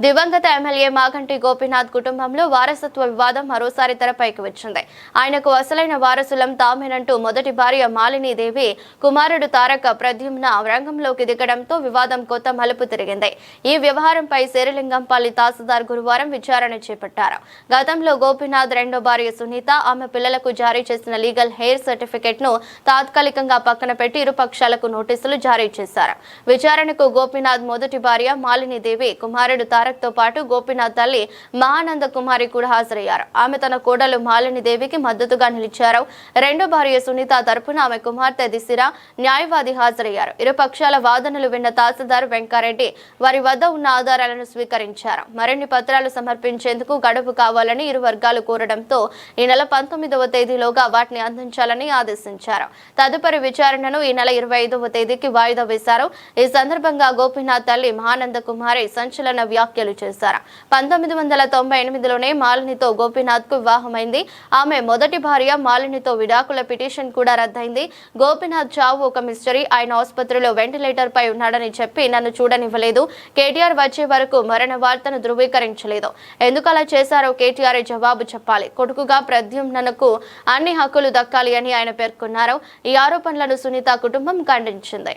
దివంగత ఎమ్మెల్యే మాగంటి గోపీనాథ్ కుటుంబంలో వారసత్వ వివాదం మరోసారి తెరపైకి వచ్చింది. ఆయనకు అసలైన వారసులం తామేనంటూ మొదటి భార్య మాలినీదేవి కుమారుడు తారక ప్రద్యుమ్న రంగంలోకి దిగడంతో వివాదం కొత్త మలుపు తిరిగింది. ఈ వ్యవహారంపై శేరిలింగంపల్లి తహసీల్దార్ గురువారం విచారణ చేపట్టారు. గతంలో గోపీనాథ్ రెండో భార్య సునీత ఆమె పిల్లలకు జారీ చేసిన లీగల్ హెయిర్ సర్టిఫికెట్ను తాత్కాలికంగా పక్కన పెట్టి ఇరు పక్షాలకు నోటీసులు జారీ చేశారు. విచారణకు గోపీనాథ్ మొదటి భార్య మాలినీదేవి కుమారుడు తారక తో పాటు గోపీనాథ్ తల్లి మహానంద కుమారి కూడా హాజరయ్యారు. ఆమె తన కోడలు మాలిని దేవికి మద్దతుగా నిలిచారు. రెండో భార్య సునీత తరపున ఆమె కుమార్తె దిశిర న్యాయవాది హాజరయ్యారు. ఇరు పక్షాల వాదనలు విన్న తహసీల్దార్ వెంకారెడ్డి వారి వద్ద ఉన్న ఆధారాలను స్వీకరించారు. మరిన్ని పత్రాలు సమర్పించేందుకు గడువు కావాలని ఇరు వర్గాలు కోరడంతో ఈ నెల పంతొమ్మిదవ తేదీలోగా వాటిని అందించాలని ఆదేశించారు. తదుపరి విచారణను ఈ నెల ఇరవై ఐదవ తేదీకి వాయిదా వేశారు. ఈ సందర్భంగా గోపీనాథ్ తల్లి మహానంద కుమారి సంచలన హత్యలు చేశారు. పంతొమ్మిది వందల తొంభై ఎనిమిదిలోనే మాలినితో గోపీనాథ్కు వివాహమైంది. ఆమె మొదటి భార్య మాలినితో విడాకుల పిటిషన్ కూడా రద్దయింది. గోపీనాథ్ చావు ఒక మిస్టరీ. ఆయన ఆసుపత్రిలో వెంటిలేటర్ పై ఉన్నాడని చెప్పి నన్ను చూడనివ్వలేదు. కేటీఆర్ వచ్చే వరకు మరణ వార్తను ధృవీకరించలేదు. ఎందుకు అలా చేశారో కేటీఆర్ జవాబు చెప్పాలి. కొడుకుగా ప్రద్యుమ్నకు అన్ని హక్కులు దక్కాలి అని ఆయన పేర్కొన్నారు. ఈ ఆరోపణలను సునీత కుటుంబం ఖండించింది.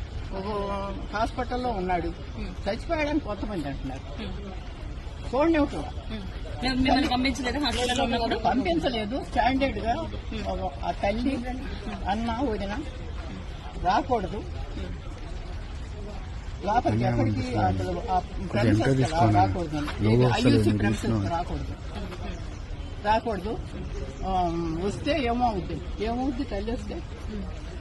హాస్పిటల్లో ఉన్నాడు. చచ్చిపోయాడని కొంతమంది అంటున్నారు. మేము మిమ్మల్ని పంపించలేదు స్టాండర్డ్గా ఆ తల్లి అన్న వదిన రాకూడదు. లోపలికి ఎక్కడికి రాకూడదు. రాకూడదు. రాకూడదు. వస్తే ఏమో అవుద్ది ఏమవుద్ది తల్లి వస్తే?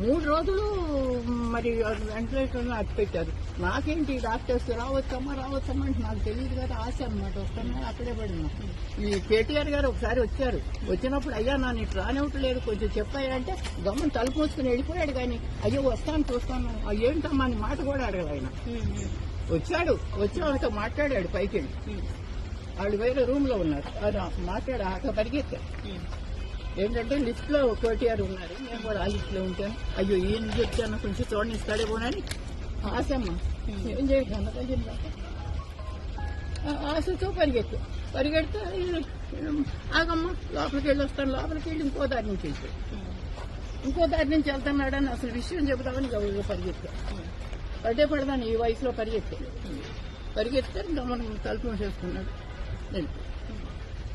మూడు రోజులు మరి వెంటిలేటర్ అట్టుపెట్టారు నాకేంటి డాక్టర్స్ రావచ్చమ్మా రావచ్చమ్మా అంటే నాకు తెలియదు కదా ఆశ అనమాట వస్తాను అక్కడే పడినా. ఈ కేటీఆర్ గారు ఒకసారి వచ్చారు. వచ్చినప్పుడు అయ్యా నా ఇటు రానివ్వట్లేదు కొంచెం చెప్పాయంటే గమ్మం తలుపు మూసుకుని వెళ్ళిపోయాడు కానీ అయ్యో వస్తాను చూస్తాను. ఏంటమ్మా అని మాట కూడా అడగదు ఆయన. వచ్చాడు వచ్చి వాళ్ళతో మాట్లాడాడు పైకి వెళ్ళి వాళ్ళు వేరే రూమ్లో ఉన్నారు మాట్లాడు ఆట పరిగెత్తారు. ఏంటంటే లిస్ట్లో కోటిఆర్ ఉన్నారు. నేను కూడా ఆ లిస్ట్లో అయ్యో ఏం చెప్తాను కొంచెం చూడండి ఇస్తాడేమోనని ఆశమ్మ. ఏం చేయాలి? ఆశతో పరిగెత్తు. పరిగెడితే ఆగమ్మ లోపలికి వెళ్ళి వస్తాను. లోపలికి వెళ్ళి ఇంకో దారి నుంచి వెళ్తాను ఇంకో దారి నుంచి వెళ్తున్నాడని అసలు విషయం చెబుతామని గౌరవ పరిగెత్తా. పడే పడదాను ఈ వయసులో పరిగెత్తాను పరిగెత్తే గమనం తలుపు మూసేసుకున్నాడు. వెళ్ళి